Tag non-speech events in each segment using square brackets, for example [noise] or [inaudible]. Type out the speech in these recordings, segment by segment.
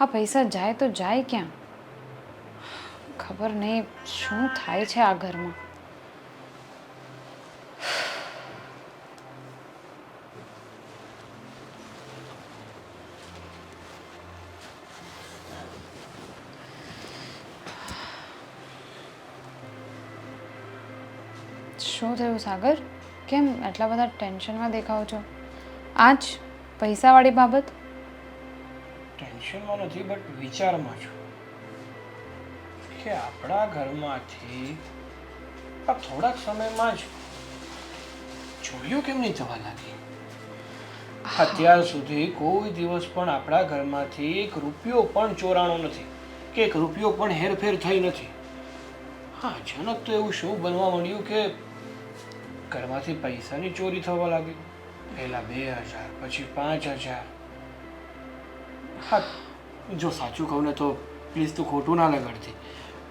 આ પૈસા જાય તો જાય ક્યાં? ખબર નહીં શું થાય છે આ ઘરમાં. શું થયું સાગર? કેમ આટલા બધા ટેન્શનમાં દેખાવ છો? આજ પૈસાવાળી બાબત ટેન્શનમાં નથી બટ વિચારમાં છું કે આપણા ઘરમાંથી આ થોડાક સમયમાં જ ચોરીઓ કેમ નહીં થવા લાગી? અત્યાર સુધી કોઈ દિવસ પણ આપણા ઘરમાંથી એક રૂપિયો પણ ચોરાણો નથી કે એક રૂપિયો પણ હેરફેર થઈ નથી. હા, અચાનક તો એવું શું બનવા માંડ્યું કે ઘરમાંથી પૈસાની ચોરી થવા લાગી. પહેલા બે હજાર, પછી પાંચ હજાર. હા જો સાચું કહું ને તો પ્લીઝ તું ખોટું ના લગાડતી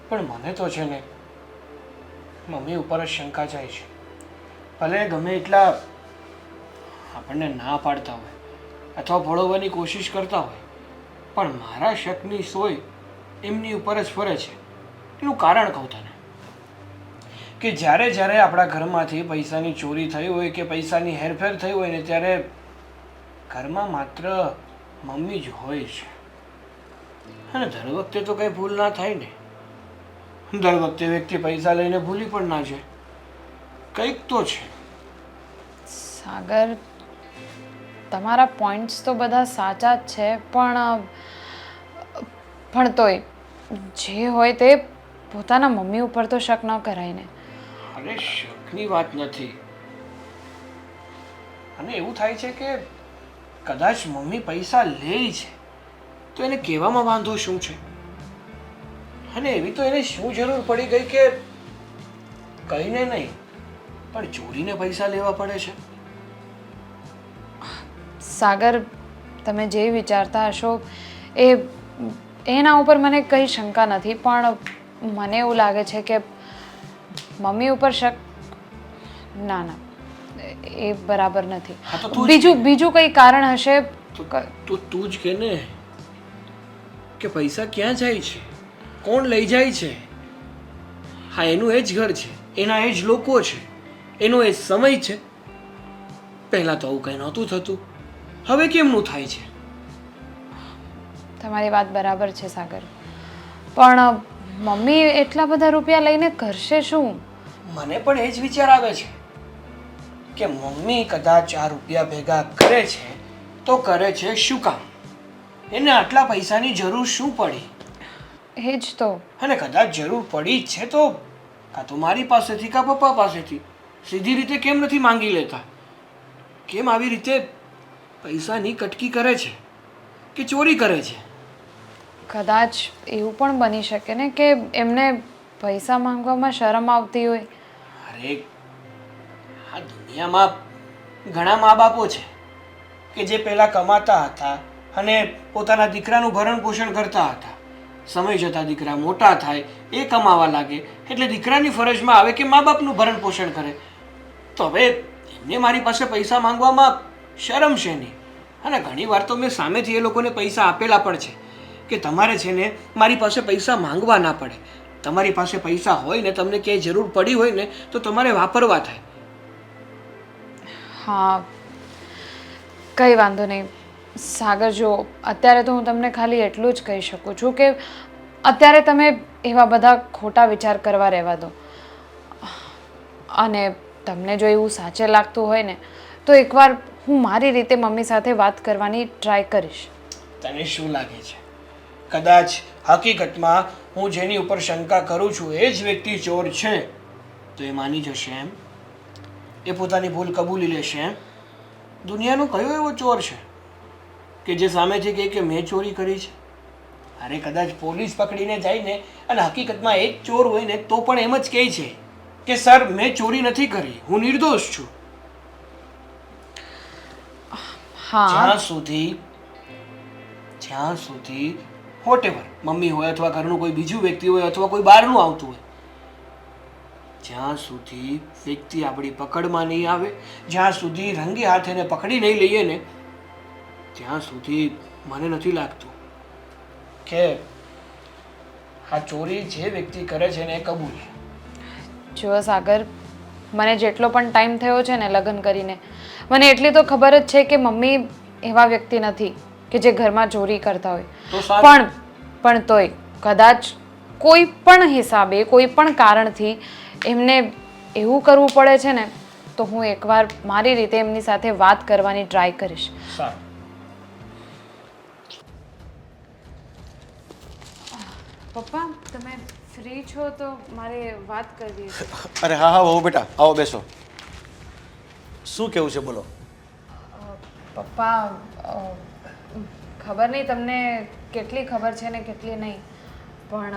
પણ મને તો છે ને, મમ્મી ઉપર જ શંકા જાય છે. ભલે ગમે એટલા આપણને ના પાડતા હોય અથવા ભળવવાની કોશિશ કરતા હોય, પણ મારા શકની સોય એમની ઉપર જ ફરે છે. એનું કારણ કહું તને. કે જ્યારે જ્યારે આપણા ઘરમાંથી પૈસાની ચોરી થઈ હોય કે પૈસાની હેરફેર થઈ હોય ને ત્યારે ઘરમાં માત્ર મમ્મી જ હોય છે. અને દર વખતે તો કંઈ ભૂલ ના થાય ને. દર વખતે વ્યક્તિ પૈસા લઈને ભૂલી પણ ના છે કંઈક તો છે. સાગર તમારા પોઈન્ટ્સ તો બધા સાચા જ છે પણ પણ તોય જે હોય તે પોતાના મમ્મી ઉપર તો શક ન કરાય ને. અરે શકની વાત નથી. અને એવું થાય છે કે કદાચ મમ્મી પૈસા લે છે. તો એને કહેવામાં વાંધો શું છે? અને એવી તો એને શું જરૂર પડી ગઈ કે કહીને નહીં પણ ચોરીને પૈસા લેવા પડે છે. સાગર તમે જે વિચારતા હશો એ એના ઉપર મને કઈ શંકા નથી પણ મને એવું લાગે છે કે મમ્મી ઉપર શક ના ના એ બરાબર નથી. બીજું બીજું કંઈ કારણ હશે? તો તો તું જ કે ને. કે પૈસા ક્યાં જાય છે? કોણ લઈ જાય છે? હા એનું એ જ ઘર છે. એના એ જ લોકો છે. એનો એ સમય છે. પહેલાં તો આવું કંઈ નહોતું થતું. હવે કેમનું થાય છે? તમારી વાત બરાબર છે સાગર. પણ મમ્મી એટલા બધા રૂપિયા લઈને કરશે શું? મને પણ એ જ વિચાર આવે છે કે મમ્મી કદાચ આ રૂપિયા ભેગા કરે છે તો કરે છે શું કામ? એને આટલા પૈસાની જરૂર શું પડી? એ જ તો. અને કદાચ જરૂર પડી જ છે તો કાં તો મારી પાસેથી કાં પપ્પા પાસેથી? સીધી રીતે કેમ નથી માંગી લેતા? કેમ આવી રીતે પૈસાની કટકી કરે છે? કે ચોરી કરે છે? કદાચ એવું પણ બની શકે ને કે એમને પૈસા માંગવામાં શરમ આવતી હોય. અરે આ દુનિયામાં ઘણા મા બાપો છે કે જે પહેલાં કમાતા હતા અને પોતાના દીકરાનું ભરણ પોષણ કરતા હતા. સમય જતાં દીકરા મોટા થાય, એ કમાવા લાગે, એટલે દીકરાની ફરજમાં આવે કે મા બાપનું ભરણ પોષણ કરે. તો હવે એમને મારી પાસે પૈસા માંગવામાં શરમ છે નહીં. અને ઘણી વાર તો મેં સામેથી એ લોકોને પૈસા આપેલા પણ છે કે તમારે છે ને મારી પાસે પૈસા માંગવા ના પડે. તમારી પાસે પૈસા હોય ને, તમને ક્યાંય જરૂર પડી હોય ને, તો તમારે વાપરવા થાય. હા. કંઈ વાંધો નહીં. સાગર, જો અત્યારે તો હું તમને ખાલી એટલું જ કહી શકું છું કે અત્યારે તમે એવા બધા ખોટા વિચાર કરવા રહેવા દો. અને તમને જો એવું સાચે લાગતું હોય ને, તો એકવાર હું મારી રીતે મમ્મી સાથે વાત કરવાની ટ્રાય કરીશ. તને શું લાગે છે? કદાચ હકીકતમાં હું જેની ઉપર શંકા કરું છું એ જ વ્યક્તિ ચોર છે? તો એ માની જશે એમ? એ પોતાની ભૂલ કબૂલી લેશે એમ? દુનિયાનો કયો એવો ચોર છે? કે જે સામેથી કહે કે મેં ચોરી કરી છે? અરે કદાચ પોલીસ પકડીને જાય ને અને હકીકતમાં એક ચોર હોય ને તો પણ એમ જ કહે છે કે સર મેં ચોરી નથી કરી હું નિર્દોષ છું. હા. જ્યાં સુધી જ્યાં સુધી વોટેવર મમ્મી હોય અથવા ઘરનું કોઈ બીજું વ્યક્તિ હોય અથવા કોઈ બહારનું આવતું હોય જ્યાં સુધી વ્યક્તિ આપણી પકડમાં નહીં આવે જ્યાં સુધી રંગે હાથ એને પકડી નહીં લઈએ ને ત્યાં સુધી મને નથી લાગતું કે આ ચોરી જે વ્યક્તિ કરે છે ને એ કબૂલ જુઓ સાગર મને જેટલો પણ ટાઈમ થયો છે ને લગ્ન કરીને મને એટલી તો ખબર જ છે કે મમ્મી એવા વ્યક્તિ નથી કે જે ઘરમાં ચોરી કરતા હોય. પણ પણ તોય કદાચ કોઈ પણ હિસાબે કોઈ પણ કારણથી એમને એવું કરવું પડે છે ને તો હું એકવાર મારી રીતે એમની સાથે વાત કરવાની ટ્રાય કરીશ. સારું. પપ્પા તમે ફ્રી છો તો મારે વાત કરવી અરે હા હા બહુ બેટા આવો બેસો. શું કેવું છે બોલો. પપ્પા ખબર નહીં તમને કેટલી ખબર છે ને કેટલી નહીં પણ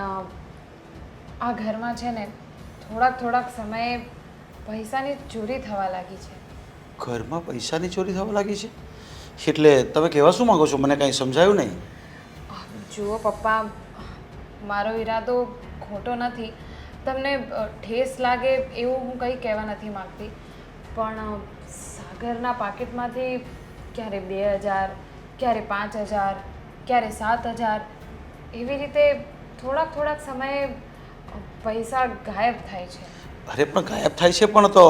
આ ઘરમાં છે ને થોડાક થોડાક સમયે પૈસાની ચોરી થવા લાગી છે. ઘરમાં પૈસાની ચોરી થવા લાગી છે? એટલે તમે કહેવા શું માગો છો? મને કાંઈ સમજાયું નહીં? જુઓ પપ્પા મારો ઈરાદો ખોટો નથી. તમને ઠેસ લાગે એવું હું કંઈ કહેવા નથી માગતી. પણ સાગરના પાકીટમાંથી ક્યારે બે હજાર ક્યારે પાંચ હજાર ક્યારે સાત હજાર એવી રીતે થોડાક થોડાક સમયે પૈસા ગાયબ થાય છે. અરે પણ ગાયબ થાય છે પણ તો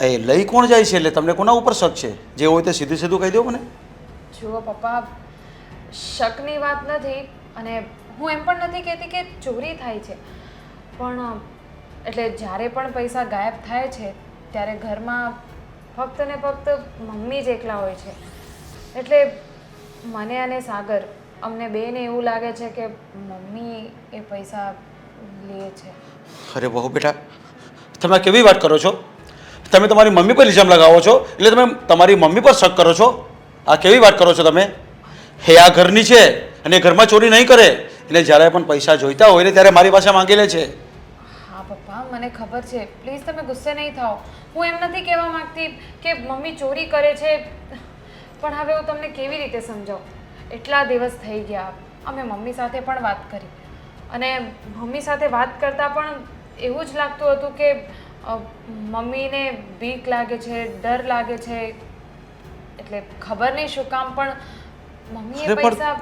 એ લઈ કોણ જાય છે? એટલે તમને કોના ઉપર શક છે? જે હોય તે સીધું સીધું કહી દો મને. જુઓ પપ્પા શકની વાત નથી અને હું એમ પણ નથી કહેતી કે ચોરી થાય છે. પણ એટલે જ્યારે પણ પૈસા ગાયબ થાય છે, ત્યારે ઘરમાં ફક્ત ને ફક્ત મમ્મી જ એકલા હોય છે. એટલે મને અને સાગર, અમને બેને એવું લાગે છે કે મમ્મી એ પૈસા લે છે. અરે બહુ બેટા, તમે કેવી વાત કરો છો? તમે તમારી મમ્મી પર ઇલ્ઝામ લગાવો છો? એટલે તમે તમારી મમ્મી પર શક કરો છો? આ કેવી વાત કરો છો તમે? હે આ ઘરની છે, અને ઘરમાં ચોરી નહીં કરે. એટલે જ્યારે પણ પૈસા જોઈતા હોય ને ત્યારે મારી પાસે માંગી લે છે. હા પપ્પા મને ખબર છે. પ્લીઝ તમે ગુસ્સે નહીં થાઓ. હું એમ નથી કહેવા માંગતી કે મમ્મી ચોરી કરે છે. પણ હવે હું તમને કેવી રીતે સમજાવું? એટલા દિવસ થઈ ગયા. અમે મમ્મી સાથે પણ વાત કરી. અને મમ્મી સાથે વાત કરતાં પણ એવું જ લાગતું હતું કે મમ્મીને બીક લાગે છે ડર લાગે છે. એટલે ખબર નહીં શું કામ પણ મમ્મીએ પૈસા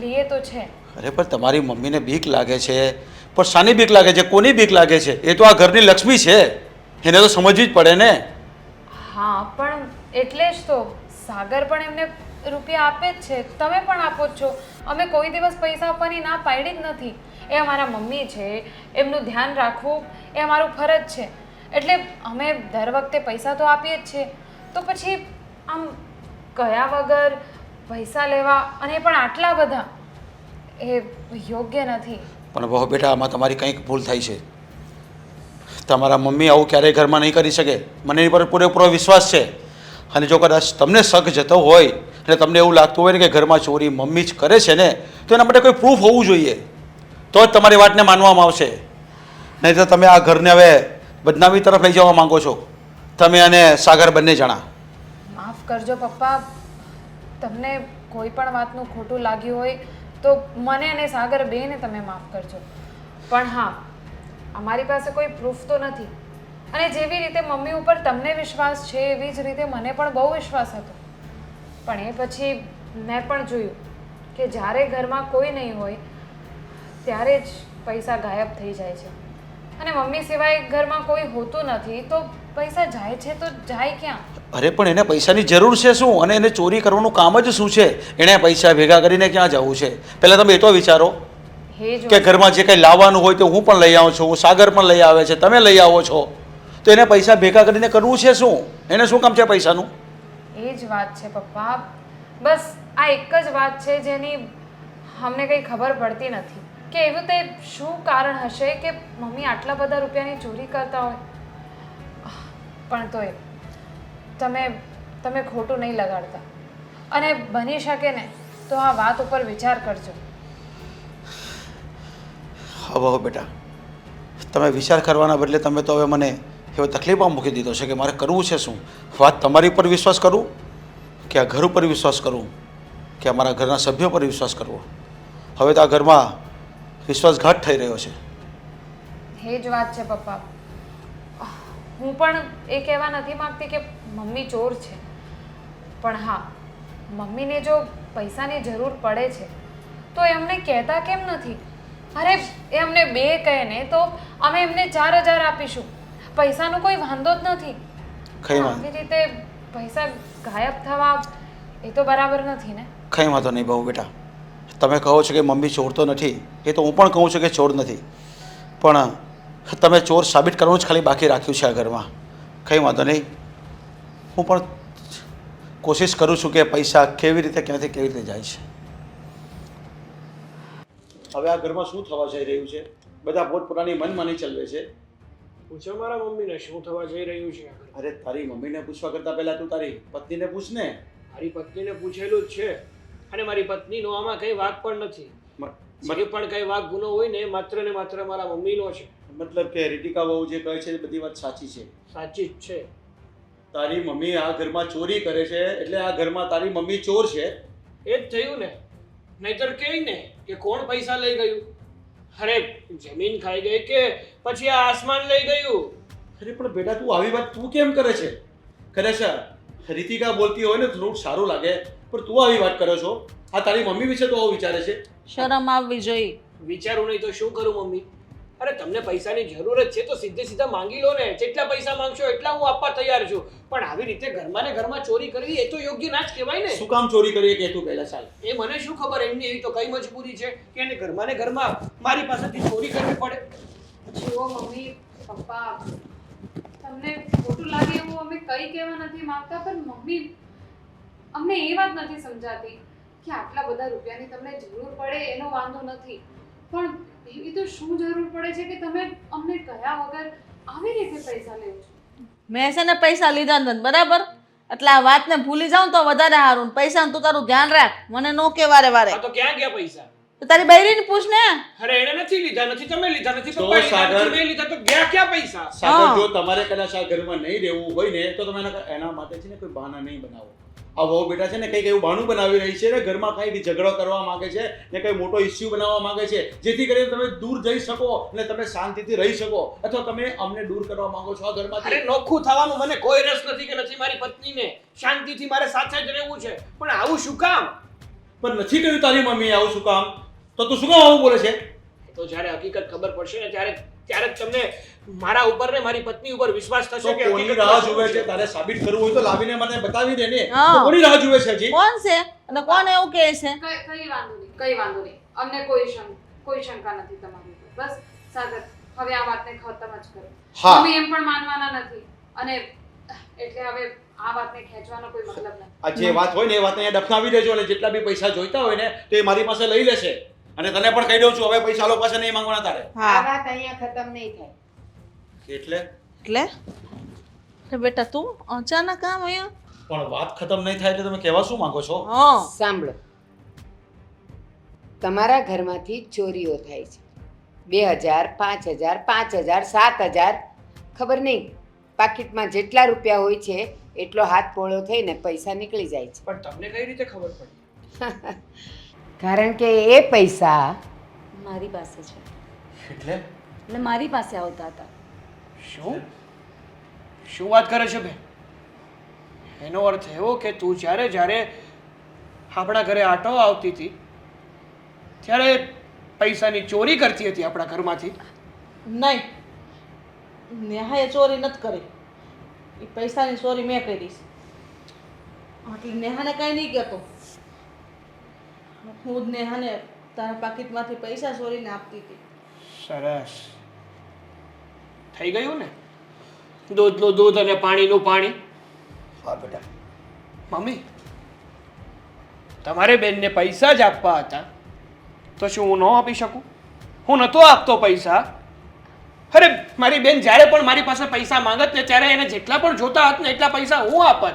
લીએ તો છે. અરે, પણ તમારી મમ્મીને બીક લાગે છે. પણ શાની બીક લાગે છે? કોની બીક લાગે છે? એ તો આ ઘરની લક્ષ્મી છે. એને તો સમજવી જ પડે ને. હા, પણ એટલે જ તો. સાગર પણ એમને રૂપિયા આપે જ છે. તમે પણ આપો છો. અમે કોઈ દિવસ પૈસા આપવાની ના પાડી જ નથી. એ અમારા મમ્મી છે. એમનું ધ્યાન રાખવું એ અમારું ફરજ છે. એટલે અમે દર વખતે પૈસા તો આપીએ જ છીએ તો પછી આમ કયા વગર પૈસા લેવા અને પણ આટલા બધા. એ યોગ્ય નથી. પણ બહુ બેટા આમાં તમારી કંઈક ભૂલ થાય છે. તમારા મમ્મી આવું ક્યારેય ઘરમાં નહીં કરી શકે. મને એની પર પૂરેપૂરો વિશ્વાસ છે. અને જો કદાચ તમને શક જતો હોય અને તમને એવું લાગતું હોય ને કે ઘરમાં ચોરી મમ્મી જ કરે છે ને તો એના માટે કોઈ પ્રૂફ હોવું જોઈએ. તો જ તમારી વાતને માનવામાં આવશે. નહીં તો તમે આ ઘરને હવે બદનામી તરફ લઈ જવા માંગો છો. તમે અને સાગર બંને જણા. માફ કરજો પપ્પા. તમને કોઈ પણ વાતનું ખોટું લાગ્યું હોય તો મને અને સાગર બેને તમે માફ કરજો. પણ હા, અમારી પાસે કોઈ પ્રૂફ તો નથી. અને જેવી રીતે મમ્મી ઉપર તમને વિશ્વાસ છે, એવી જ રીતે મને પણ બહુ વિશ્વાસ હતો. પણ એ પછી મેં પણ જોયું કે જ્યારે ઘરમાં કોઈ નહીં હોય, ત્યારે જ પૈસા ગાયબ થઈ જાય છે. અને મમ્મી સિવાય ઘરમાં કોઈ હોતું નથી, તો પૈસા જાય છે તો જાય ક્યાં? અરે પણ એને પૈસાની જરૂર છે શું? અને એને ચોરી કરવાનું કામ જ શું છે? એણે પૈસા ભેગા કરીને ક્યાં જવું છે? પહેલાં તમે એ તો વિચારો હે જો. કે ઘરમાં જે કંઈ લાવવાનું હોય તો હું પણ લઈ આવું છું સાગર પણ લઈ આવે છે તમે લઈ આવો છો. તો એને પૈસા ભેગા કરીને કરવું છે શું? એને શું કામ છે પૈસાનું? એ જ વાત છે પપ્પા. બસ આ એક જ વાત છે જેની અમને કંઈ ખબર પડતી નથી. કે એવું તે શું કારણ હશે કે મમ્મી આટલા બધા રૂપિયાની ચોરી કરતા હોય? પણ તોય તમે તમે ખોટું નહીં લગાડતા. અને બની શકે ને તો આ વાત ઉપર વિચાર કરજો. હવે બેટા. તમે વિચાર કરવાના બદલે તમે તો હવે મને એવો તકલીફમાં મૂકી દીધો છે કે મારે કરવું છે શું? વાત તમારી ઉપર વિશ્વાસ કરું? કે આ ઘર ઉપર વિશ્વાસ કરું? કે અમારા ઘરના સભ્યો પર વિશ્વાસ કરવો? હવે તો આ ઘરમાં વિશ્વાસઘાત થઈ રહ્યો છે. એ જ વાત છે પપ્પા. હું પણ એ કહેવા નથી માંગતી કે મમ્મી ચોર છે. પણ હા મમ્મીને જો પૈસાની જરૂર પડે છે તો એમને કહેતા કેમ નથી? અરે એ અમને બે કહે ને તો અમે એમને ચાર હજાર આપીશું. પૈસાનો કોઈ વાંધો જ નથી. આવી રીતે પૈસા ગાયબ થવા એ તો બરાબર નથી ને? કંઈ વાંધો નહીં બહુ બેટા. તમે કહો છો કે મમ્મી ચોર તો નથી એ તો હું પણ કહું છું કે ચોર નથી. પણ તમે ચોર સાબિત કરવાનું જ ખાલી બાકી રાખ્યું છે આ ઘરમાં. કંઈ વાંધો નહીં. હું પણ કોશિશ કરું છું કે પૈસા કેવી રીતે ક્યાંથી કેવી રીતે જાય છે. હવે આ ઘરમાં શું થવા જઈ રહ્યું છે? બધા પોતપોતાની મનમાની ચલવે છે? પૂછો મારા મમ્મીને શું થવા જઈ રહ્યું છે અરે તારી મમ્મીને પૂછવા કરતાં પહેલાં તું તારી પત્નીને પૂછ ને મારી પત્નીને પૂછેલું જ છે. અને મારી પત્નીનો આમાં કંઈ વાક પણ નથી. મારી પણ કંઈ વાક ગુનો હોય ને માત્ર ને માત્ર મારા મમ્મીનો છે. મતલબ કે રીટિકા બહુ જે કહે છે એ બધી વાત સાચી છે. સાચી જ છે. તારી મમ્મી આ ઘરમાં ચોરી કરે છે એટલે આ ઘરમાં તારી મમ્મી ચોર છે. એ જ થયું ને. નહીતર કહે ને કે કોણ પૈસા લઈ ગયું? અરે જમીન ખાઈ ગઈ કે પછી આ આસમાન લઈ ગયું? અરે પણ બેટા તું આવી વાત તું કેમ કરે છે? ખરેખર રીતિકા બોલતી હોય ને તો થોડુંક સારું લાગે. પણ તું આવી વાત કરો છો. આ તારી મમ્મી વિશે તો આવું વિચારે છે. શરમ આવવી જોઈએ. વિચારું નહીં તો શું કરું મમ્મી? અરે તમને પૈસાની જરૂર જ છે તો સીધે સીધા માંગી લો ને. જેટલા પૈસા માંગશો એટલા હું આપવા તૈયાર છું. પણ આવી રીતે ઘરમાં ને ઘરમાં ચોરી કરવી એ તો યોગ્ય ના જ કહેવાય ને. શું કામ ચોરી કરીએ કે તું પહેલા ચાલ. એ મને શું ખબર? એમની એવી તો કઈ મજબૂરી છે કે એને ઘરમાં ને ઘરમાં મારી પાસેથી ચોરી કરવી પડે? જુઓ મમ્મી પપ્પા તમને ખોટું લાગે એવું અમે કંઈ કહેવા નથી માંગતા પણ મમ્મી અમને એ વાત નથી સમજાતી કે આટલા બધા રૂપિયાની તમને જરૂર પડે એનો વાંધો નથી. પણ એવી તો શું જરૂર પડે છે કે તમે અમને કયા વગર આવી રીતે પૈસા લેવો છો? મેં છે ને પૈસા લીધા નથી બરાબર? એટલે આ વાતને ભૂલી જાઉં તો વધારે સારું. પૈસા તું તારું ધ્યાન રાખ. મને નો કે વારે. વારે તો ક્યાં ગયા પૈસા? તો તારી બૈરીને પૂછ ને. અરે એને નથી લીધા નથી તમે લીધા નથી તો સાગર- મેં લીધા તો ગયા ક્યાં પૈસા? સાગર જો તમારે કદાચ આ ઘરમાં નહીં રહેવું હોય ને તો તમે એના એના માટે છે ને કોઈ બહાના નહીં બનાવો. આ વહુ બેટા છે ને કંઈક એવું બહાનું બનાવી રહી છે ને ઘરમાં કંઈ બી ઝઘડો કરવા માંગે છે ને કંઈ મોટો ઇસ્યુ બનાવવા માંગે છે જેથી કરીને તમે દૂર જઈ શકો અને તમે શાંતિથી રહી શકો. અથવા તમે અમને દૂર કરવા માંગો છો આ અરે નોખું થવાનું મને કોઈ રસ નથી કે નથી મારી પત્નીને. શાંતિથી મારે સાથે જ રહેવું છે. પણ આવું શું કામ? પણ નથી કર્યું તારી મમ્મી આવું શું કામ? તો તું શું કામ આવું બોલે છે? તો જ્યારે હકીકત ખબર પડશે ને ત્યારે ત્યારે જ તમને મારા ઉપર ને મારી પત્ની ઉપર વિશ્વાસ થશે કે કોની રાહ જુએ છે. તારે સાબિત કરવું હોય તો લાવીને મને બતાવી દે ને. કોની રાહ જુએ છે હજી? કોણ છે? અને કોણ એવું કહે છે? કઈ વાંધો નહીં કઈ વાંધો નહીં. અમને કોઈ શંકા કોઈ શંકા નથી તમારી બસ સાગર હવે આ વાતને ખતમ જ કરો. હા. મમ્મી એમ પણ માનવાના નથી. અને એટલે હવે આ વાતને ખેંચવાનો કોઈ મતલબ નથી. આ જે વાત હોય ને એ વાતને અહીંયા દફનાવી દેજો અને જેટલા બી પૈસા જોઈતા હોય ને તો એ મારી પાસે લઈ લેશે. અને તને પણ કહી દઉં છું હવે પૈસા લોકો પાસે નહીં માંગવાના તારે. આ હા વાત અહીંયા ખતમ નહીં થાય. એટલે? એટલે? અરે બેટા તું અચાનક આમ અહીંયા? પણ વાત ખતમ નહીં થાય એટલે તમે કહેવા શું માંગો છો? હા. સાંભળો. તમારા ઘરમાંથી ચોરીઓ થાય છે. બે હજાર પાંચ હજાર પાંચ હજાર સાત હજાર ખબર નહીં. પાકીટમાં જેટલા રૂપિયા હોય છે એટલો હાથ પોળો થઈને પૈસા નીકળી જાય છે. પણ તમને કઈ રીતે ખબર પડી? [laughs] કારણ કે એ પૈસા મારી પાસે છે. એટલે? એટલે મારી પાસે આવતા હતા. શું? શું વાત કરે છે બેન એનો અર્થ એવો કે તું જ્યારે જ્યારે આપણા ઘરે આટો આવતી હતી ત્યારે પૈસાની ચોરી કરતી હતી આપણા ઘરમાંથી. નહીં. નેહાએ ચોરી નથી કરી. એ પૈસાની ચોરી મેં કરી છે. એટલે નેહાને કાંઈ નહીં કહેતો. હું જ નેહાને તારા પાકીટમાંથી પૈસા ચોરીને આપતી હતી. સરસ. થઈ ગયું ને? દૂધનું દૂધ અને પાણીનું પાણી. હા બેટા. મમ્મી તમારે બેનને પૈસા જ આપવા હતા. તો શું હું ન આપી શકું? હું નહોતો આપતો પૈસા. અરે મારી બેન જ્યારે પણ મારી પાસે પૈસા માંગત ને ત્યારે એને જેટલા પણ જોતા હતા ને એટલા પૈસા હું આપત.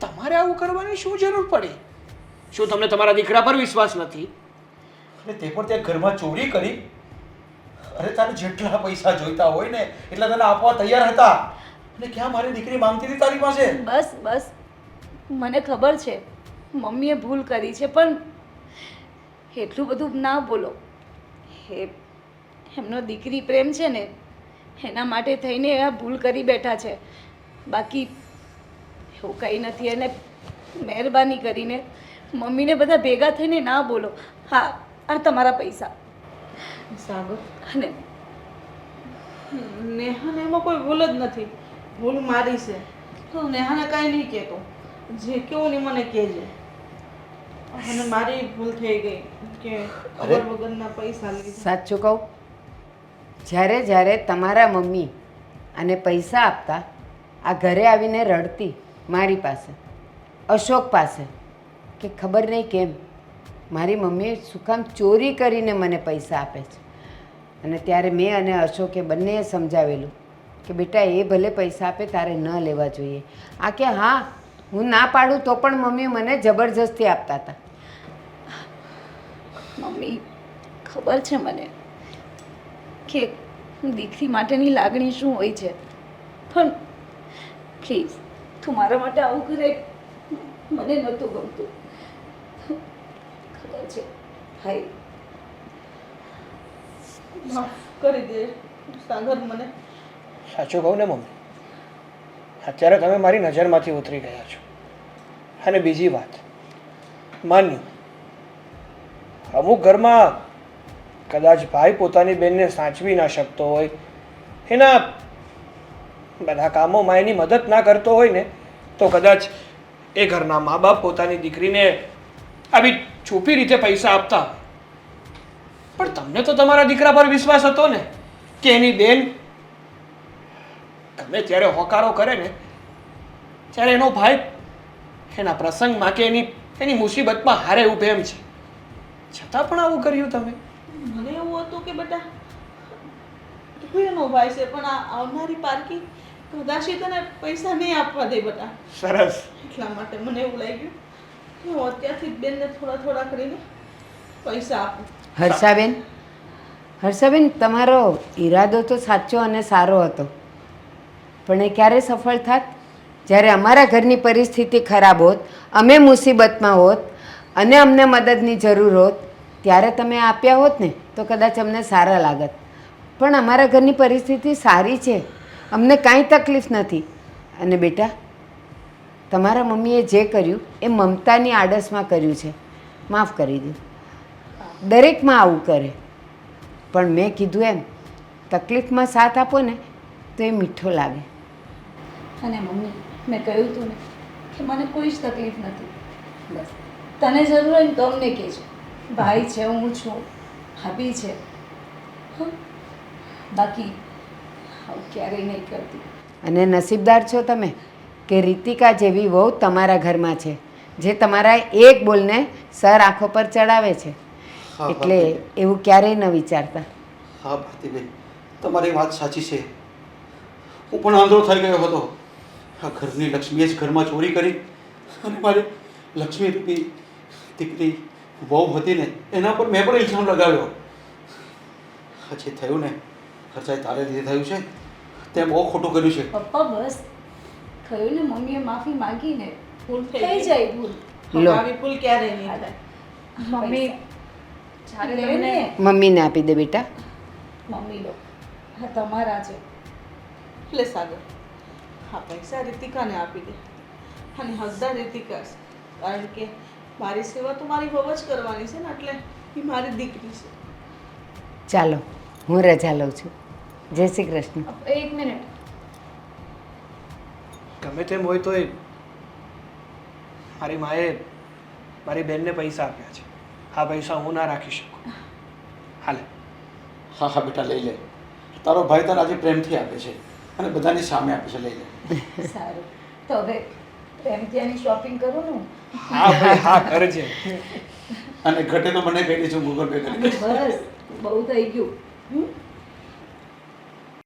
તમારે આવું કરવાની શું જરૂર પડી? શું તમને તમારા દીકરા પર વિશ્વાસ નથી? અને તે પણ ત્યાં ઘરમાં ચોરી કરી. અરે તારે જેટલા પૈસા જોઈતા હોય ને એટલા તને આપવા તૈયાર હતા. અને ક્યાં મારી દીકરી માંગતી હતી તારી પાસે? બસ બસ. મને ખબર છે મમ્મીએ ભૂલ કરી છે પણ એટલું બધું ના બોલો. એ એમનો દીકરી પ્રેમ છે ને એના માટે થઈને એ આ ભૂલ કરી બેઠા છે. બાકી એવું કંઈ નથી અને મહેરબાની કરીને મમ્મીને બધા ભેગા થઈને ના બોલો. હા આ તમારા પૈસા. સાગર? અને નેહાને એમાં કોઈ ભૂલ જ નથી. ભૂલ મારી છે. તો નેહાને કાંઈ નહીં કહેતો. જે કેવું ને મને કહેજે. અને મારી ભૂલ થઈ ગઈ કે ખબર વગરના પૈસા લીધા. સાચું કહું? જ્યારે જ્યારે તમારા મમ્મી અને પૈસા આપતા આ ઘરે આવીને રડતી મારી પાસે અશોક પાસે કે ખબર નહીં કેમ. મારી મમ્મીએ શું કામ ચોરી કરીને મને પૈસા આપે છે. અને ત્યારે મેં અને અશોકે બંનેએ સમજાવેલું કે બેટા, એ ભલે પૈસા આપે, તારે ન લેવા જોઈએ. આ કે, હા, હું ના પાડું તો પણ મમ્મી મને જબરજસ્તી આપતા હતા. મમ્મી, ખબર છે મને કે દીકરી માટેની લાગણી શું હોય છે. પણ પ્લીઝ, તું મારા માટે આવું કરે, મને નહોતું ગમતું. છે. ભાઈ માફ કરી દે. સાગર મને. સાચું કહું ને મમ્મી? અત્યારે તમે મારી નજરમાંથી ઉતરી ગયા છો. અને બીજી વાત માન્યું અમુક ઘરમાં કદાચ ભાઈ પોતાની બેનને સાચવી ના શકતો હોય એના બધા કામોમાં એની મદદ ના કરતો હોય ને તો કદાચ એ ઘરના મા બાપ પોતાની દીકરીને આવી છુપી રીતે પૈસા આપતા. પણ તમને તો તમારા દીકરા પર વિશ્વાસ હતો ને કે એની બેન ગમે ત્યારે હોકારો કરે ને ત્યારે એનો ભાઈ એના પ્રસંગમાં કે એની એની મુસીબતમાં હારે ઊભે એમ છે. છતાં પણ આવું કર્યું તમે? મને એવું હતું કે બેટા તું એનો ભાઈ છે પણ આ આવનારી પારકી કદાચી તને પૈસા નહીં આપવા દે બેટા. સરસ. એટલા માટે મને એવું લાગ્યું. હું હર્ષાબેન હર્ષાબેન, તમારો ઈરાદો તો સાચો અને સારો હતો. પણ એ ક્યારે સફળ થાત? જ્યારે અમારા ઘરની પરિસ્થિતિ ખરાબ હોત, અમે મુસીબતમાં હોત, અને અમને મદદની જરૂર હોત, ત્યારે તમે આપ્યા હોત ને, તો કદાચ અમને સારા લાગત. પણ અમારા ઘરની પરિસ્થિતિ સારી છે. અમને કાંઈ તકલીફ નથી. અને બેટા તમારા મમ્મીએ જે કર્યું એ મમતાની આડસમાં કર્યું છે. માફ કરી દો. દરેકમાં આવું કરે. પણ મેં કીધું એમ તકલીફમાં સાથ આપો ને તો એ મીઠો લાગે. અને મમ્મી મેં કહ્યું હતું ને કે મને કોઈ જ તકલીફ નથી. બસ. તને જરૂર હોય ને તો અમને કહેજો. ભાઈ છે હું છું ભાભી છે? બાકી ક્યારેય નહીં કરતી. અને નસીબદાર છો તમે. કે રીતિકા જેવી વહુ તમારા ઘરમાં છે જે તમારા એક બોલને સર આંખો પર ચડાવે છે. એટલે એવું ક્યારેય ન વિચારતા. હા ભારતીબેન તમારી વાત સાચી છે. હું પણ આંધળો થઈ ગયો હતો. આ ઘરની લક્ષ્મીએ જ ઘરમાં ચોરી કરી અને મારી લક્ષ્મી રૂપી દીકરી વહુ હતી ને એના પર મેં પણ ઇલ્ઝામ લગાવ્યો જે થયું ને ખર્ચાએ તારે લીધે થયું છે. તે બહુ ખોટું કર્યું છે. પપ્પા બસ. થયું ને મમ્મીએ માફી માંગીને ભૂલ થઈ જાય ભૂલ. લો. આવી ભૂલ ક્યારે નહીં થાય? મમ્મી જ્યારે તમને મમ્મીને આપી દે બેટા. મમ્મી લો. હા તમારા છે. લે સાગર. હા પૈસા રીતિકાને આપી દે. અને હસદા રીતિકા છે. કારણ કે મારી સેવા તો મારી બહુ જ કરવાની છે ને એટલે એ મારી દીકરી છે. ચાલો હું રજા લઉં છું. જય શ્રી કૃષ્ણ. એક મિનિટ. ગમે તેમ હોય તોય મારી માએ મારી બેનને પૈસા આપ્યા છે. આ પૈસા હું ના રાખી શકું. હાલે. હા હા બેટા લઈ લે. તારો ભાઈ તને આજે પ્રેમથી આપે છે અને બધાની સામે આપે છે લઈ લે. સારું. તો હવે પ્રેમથી આની શોપિંગ કરું ને હું? હા ભાઈ હા કરજે. અને ઘટે તો મને કહી દેજો ગૂગલ પે કરી બસ બહુ થઈ ગયું. હમ?